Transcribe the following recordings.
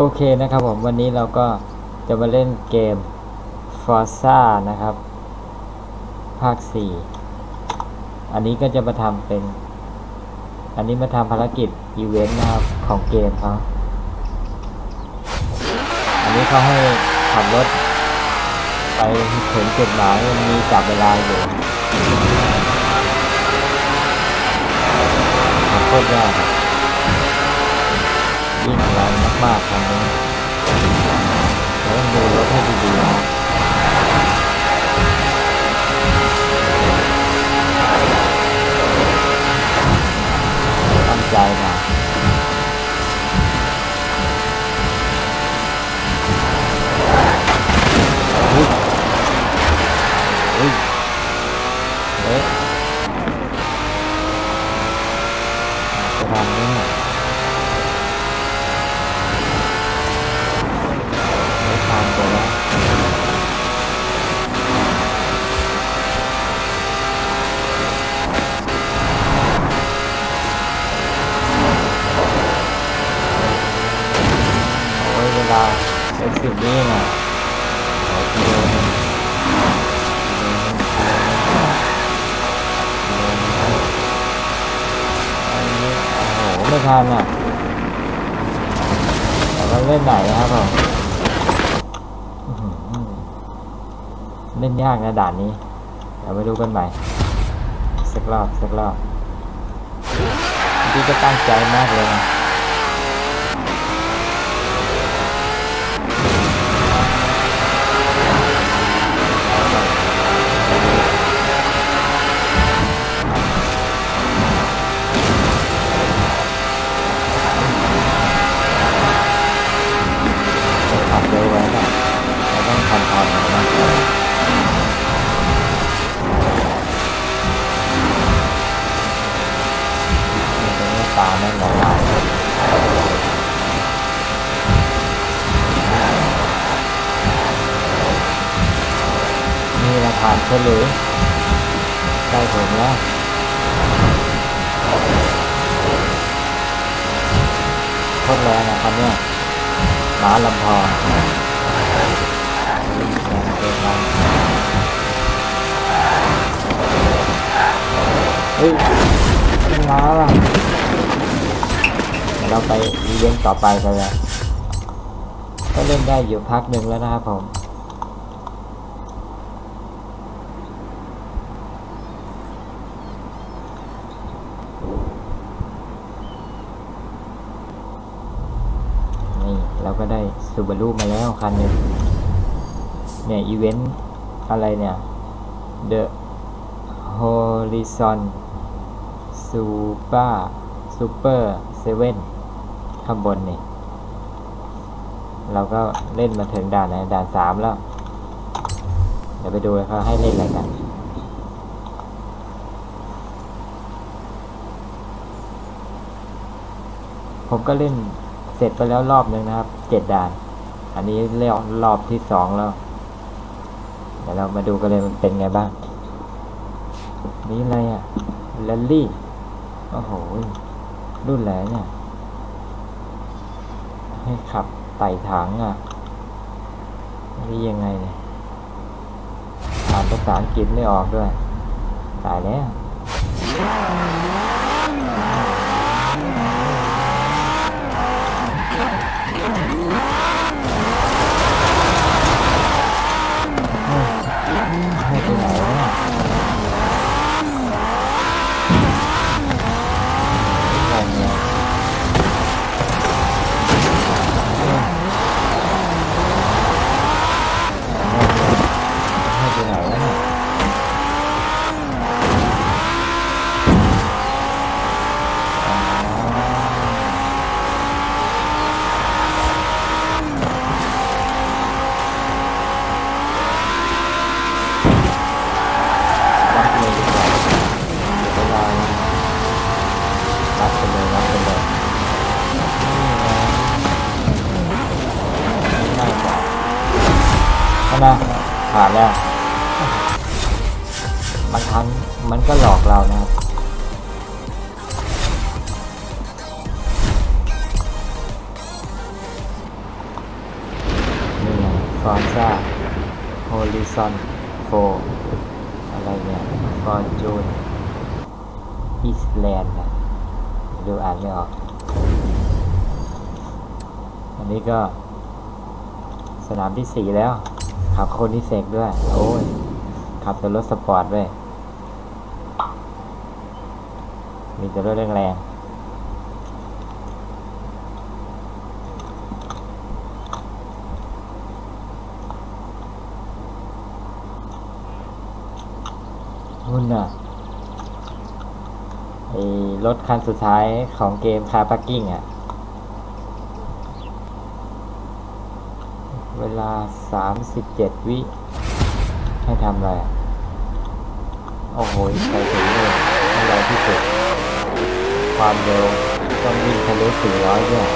โอเคนะครับผมวันนี้เราก็จะมาเล่นเกม Forza นะครับ ภาค 4 อันนี้ก็จะมาทำเป็น อันนี้มาทำภารกิจอีเวนต์นะครับของเกมเขาอันนี้เขาให้ขับรถ ไปถึงจุดหมายมันมีจับเวลาอยู่ขับโคตรยาก มากๆครับแล้วดูรถให้ดีๆนะตั้งใจนะอุ๊ยอุ๊ยเอ๊ะจะทำเนี่ยไม่ทำไปแล้วโอ้ยเวลาเอ็กซินี่ไงโอ้กิโลนึงกิโลนึงกิโลนึงกิโลนึงอันนี้โอ้โห ไม่ทันอะแต่ว่าเล่นไหนนะครับผมเล่นยากนะด่านนี้ เดี๋ยวไปดูกันใหม่สักรอบสักรอบที่จะตั้งใจมากเลย เราเฉลยใกล้ถึงแล้วโคตรแรงนะครับเนี่ยหมาลำพองเกินไปเฮ้ยมันมาว่ะเราไปอีเวนต์ต่อไปกันเลยก็เล่นได้อยู่พักหนึ่งแล้วนะครับผม นี่เราก็ได้ ซูบารุมาแล้วคันหนึ่งเนี่ยอีเวนต์อะไรเนี่ย The Horizon Super Super 7ข้างบนนี่เราก็เล่นมาถึงด่านไหนด่านสามแล้ว เดี๋ยวไปดูเขาให้เล่นอะไรกันผมก็เล่นเสร็จไปแล้วรอบหนึ่งนะครับเจ็ดด่าน อันนี้เรียกรอบที่สองแล้ว เดี๋ยวเรามาดูกันเลยมันเป็นไงบ้าง นี่อะไรอะแรลลี่ โอ้โห รุ่นแหลเนี่ย ให้ขับไต่ถังอะ นี่ยังไงเนี่ยอ่านภาษาอังกฤษไม่ออกด้วย ตายแล้ว ช่ไหมผ่านแล้วบางครั้งมันก็หลอกเรานะครับเฟอร์ซ่าโฮลิซอนโฟอะไรเนี่ยฟอร์จูนอิสแลนด์นะดูอ่านไม่ออก อันนี้ก็สนามที่สี่แล้ว ขับโคนิเซกด้วย โอ้ย ขับแต่รถสปอร์ตด้วย มีแต่รถแรงๆนุ่นน่ะไอ้รถคันสุดท้ายของเกมคาร์ปักกิ้งอะ เว ลา 37 วิ ให้ทำอะไร โอ้โหไปถึงเลยให้เร็วที่สุด ความเร็วต้องวิ่งทะลุ400ด้วย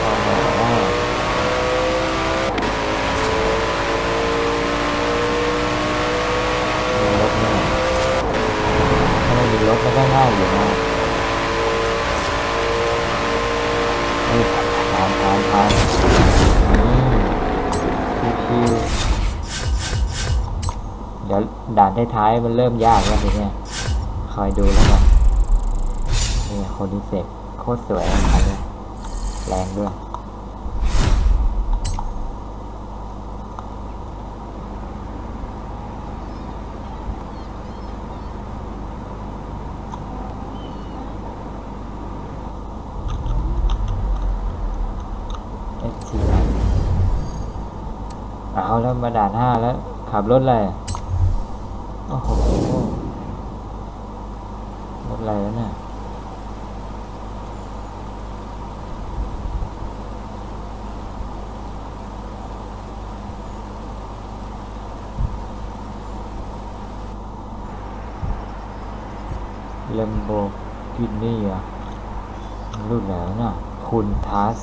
โอ้โหรถเนี่ยถ้าไม่มีรถมันก็ง่ายอยู่นะนี่ผ่านผ่านผ่าน ที่เดี๋ยวด่านท้ายๆมันเริ่มยากแล้วเนี้ยคอยดูแล้วกันนี่โคดิเซกโคตรสวยอันนี้แรงด้วย เอสทีเอา แล้วมาด่านห้าแล้ว ขับรถอะไรอะโอ้โหรถอะไรแล้วเนี่ยเลมโบกินนี่อะรุ่นไหนวะน่ะคุณทัส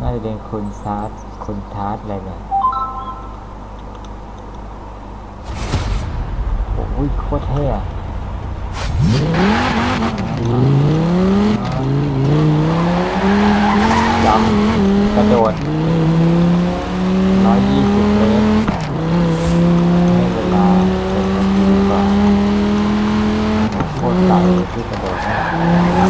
น่าจะเป็นคุณซาร์ตคุณทาร์ตอะไรเนี่ย อุ้ยโคตรเท่อะยำกระโดด 120 เมตรให้เวลาเป็นนาทีกว่าโคตรไกลที่กระโดดได้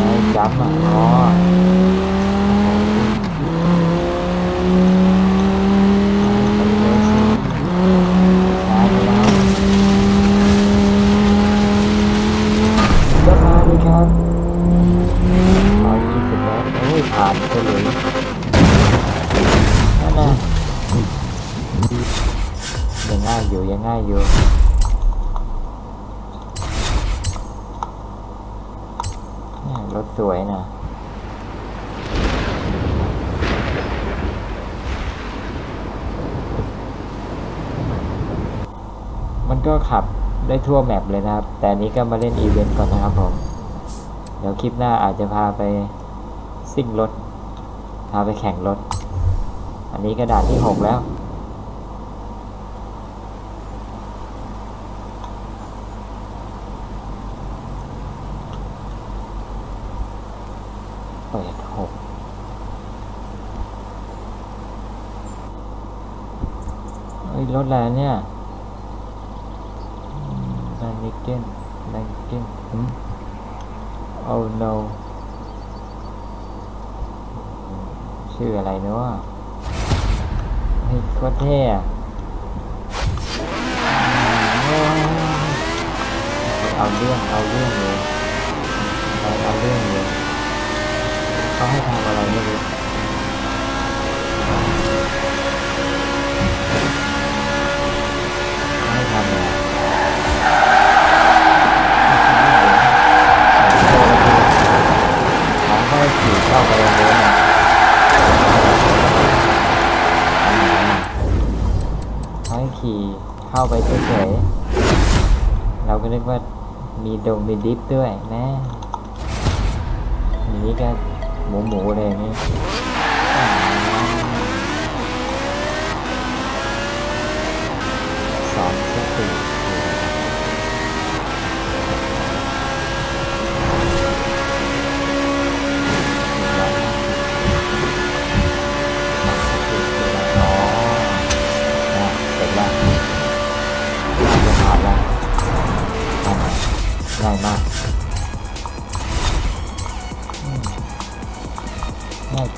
ไอ้จัมป์อะอ๋อไปเลยสิช้าไปแล้วก็มาดีครับร้อยยี่สิบเมตรโอ้ยผ่านไปเลยนั่นน่ะยังง่ายอยู่ยังง่ายอยู่ เนี่ยรถสวยนะ มันก็ ขับได้ทั่วแมปเลยนะครับ แต่นี้ก็มาเล่นอีเวนต์ก่อนนะครับผม เดี๋ยวคลิปหน้าอาจจะพาไปซิ่งรถ พาไปแข่งรถ อันนี้กระดาษที่หกแล้ว เปิดหกเอ้ยรถอะไรเนี่ยแลนนิเกนแลนนิเกนอืม oh no ชื่ออะไรเนาะเฮ้ยโคตรเท่อะเอาเรื่องเอาเรื่องเลยเอาเอาเรื่องเลยเขาให้ทำอะไรไม่รู้ เข้าไปโรงเลยนะเขาให้ขี่เข้าไปเฉยๆเราก็นึกว่ามีดงมีดิฟด้วยนะอย่างนี้ก็หมูหมูเลยนี่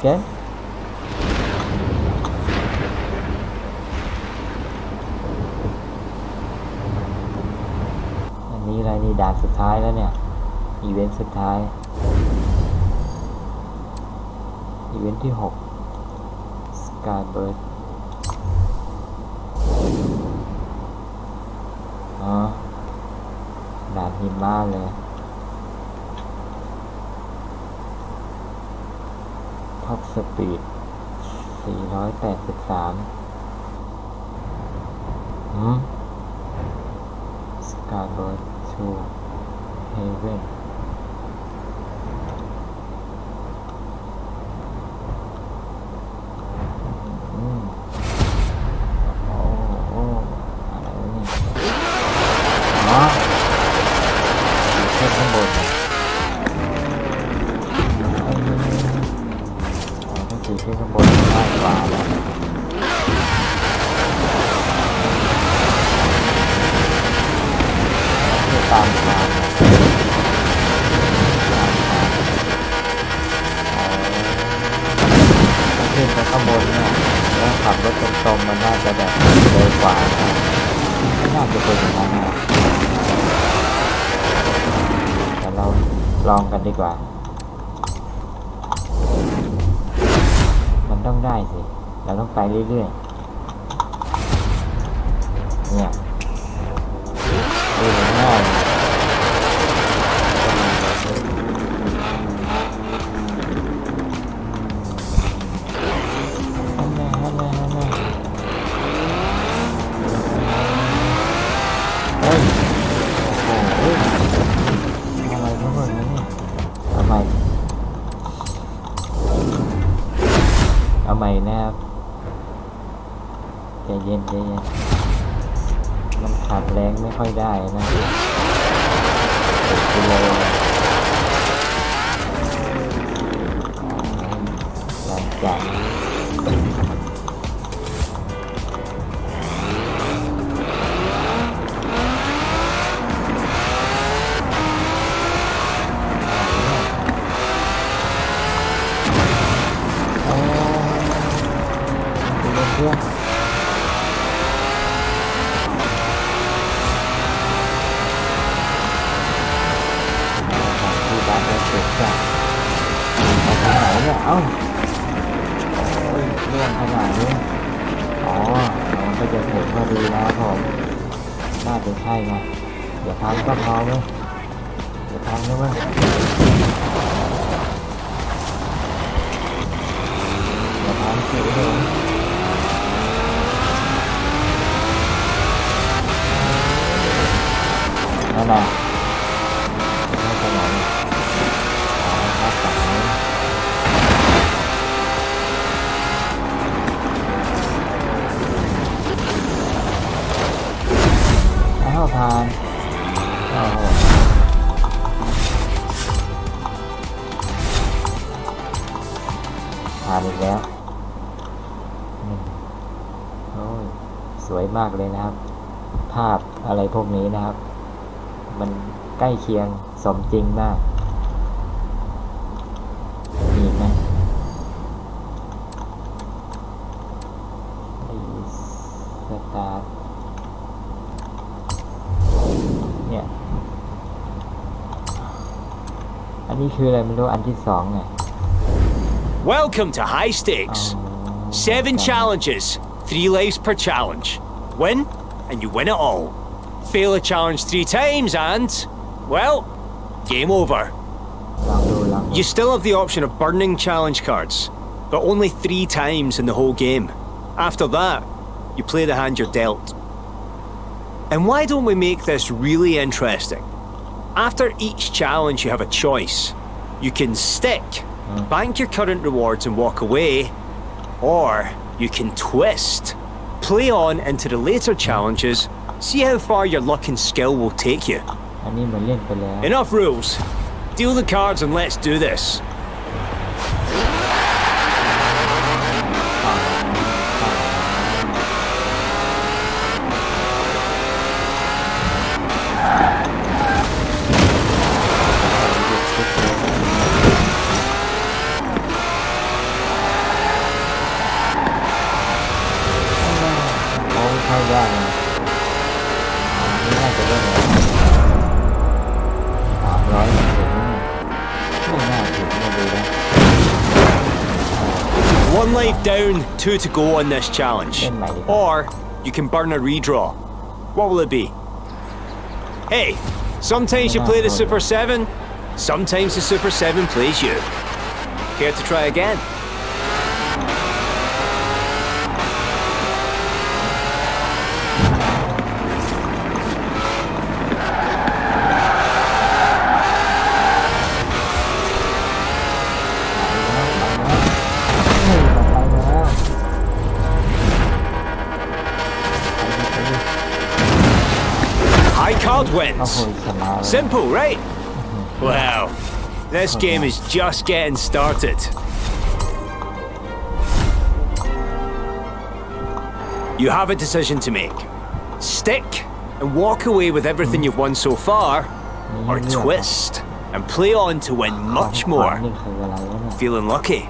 ja? อันนี้อะไรนี่ด่านสุดท้ายแล้วเนี่ย อีเวนต์สุดท้าย อีเวนต์ที่6 Skybird อ๋อด่านหิมะเลย ท็อป สปีด 483หืม Skybird to Heaven อืมโอ้อะไรเนี่ยอ๋ออยู่แค่ข้างบน ลองกันดีกว่า มันต้องได้สิ เราต้องไปเรื่อยๆ เนี่ย เอาใหม่นะครับใจเย็นใจเย็นมันขาดแรงไม่ค่อยได้นะติดกิโล ดูเพื่อนที่บ้านเสร็จจ้ะเอาทางไหนเนี่ย เอ้าโอ้ยเรื่องขนาดนี้ อ๋อมันก็จะถึงพอดีนะครับผมน่าจะใช่ไงอย่าทำก็พอมเว้ยอย่าทำนะเว้ยอย่าทำสิเว้ย นน่ะไม่ไปไหนอ๋อครับฝั่งนี้อ้าวผ่านอ้าวผ่านอีกแล้วโอ้ยสวยมากเลยนะครับ ภาพอะไรพวกนี้นะครับ มันใกล้เคียงสมจริงมากมีอีกไหมไอ้สตาร์ทเนี่ย อันนี้คืออะไรไม่รู้อันที่สองไง Welcome to High อ๋อ Stakes. Seven challenges, three lives per challenge. Win, and you win it all. fail a challenge three times and, well, game over. You still have the option of burning challenge cards, but only three times in the whole game. After that, you play the hand you're dealt. And why don't we make this really interesting? After each challenge, you have a choice. You can stick, bank your current rewards and walk away, or you can twist, play on into the later challenges see how far your luck and skill will take you. อันนี้เหมือนเล่นไปแล้ว Enough rules. Deal the cards and let's do this. Down, two to go on this challenge. Or you can burn a redraw. What will it be? Hey, sometimes you play the Super 7, sometimes the Super 7 plays you. Care to try again? High card โอ้โห wins. ชนะเลย Simple, right? Well, this game is just getting started. You have a decision to make. Stick and walk away with everything you've won so far, or twist and play on to win much ของขวัญ more. นี่คืออะไรวะเนี่ย Feeling lucky?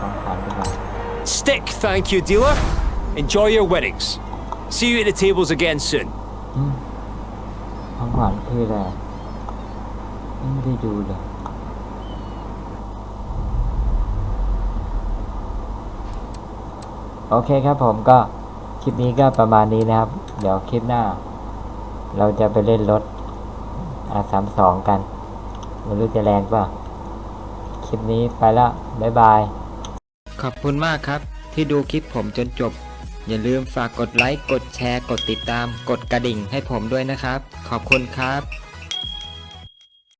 ของขวัญดีกว่า Stick, thank you, dealer. Enjoy your winnings. See you at the tables again soon. ของขวัญคืออะไรไม่ได้ดูเลยโอเคครับผมก็คลิปนี้ก็ประมาณนี้นะครับ เดี๋ยวคลิปหน้า เราจะไปเล่นรถ R32 กันไม่รู้จะแรงป่ะ คลิปนี้ไปแล้วบ๊ายบาย ขอบคุณมากครับที่ดูคลิปผมจนจบ อย่าลืมฝากกดไลค์ กดแชร์ กดติดตาม กดกระดิ่งให้ผมด้วยนะครับ ขอบคุณครับ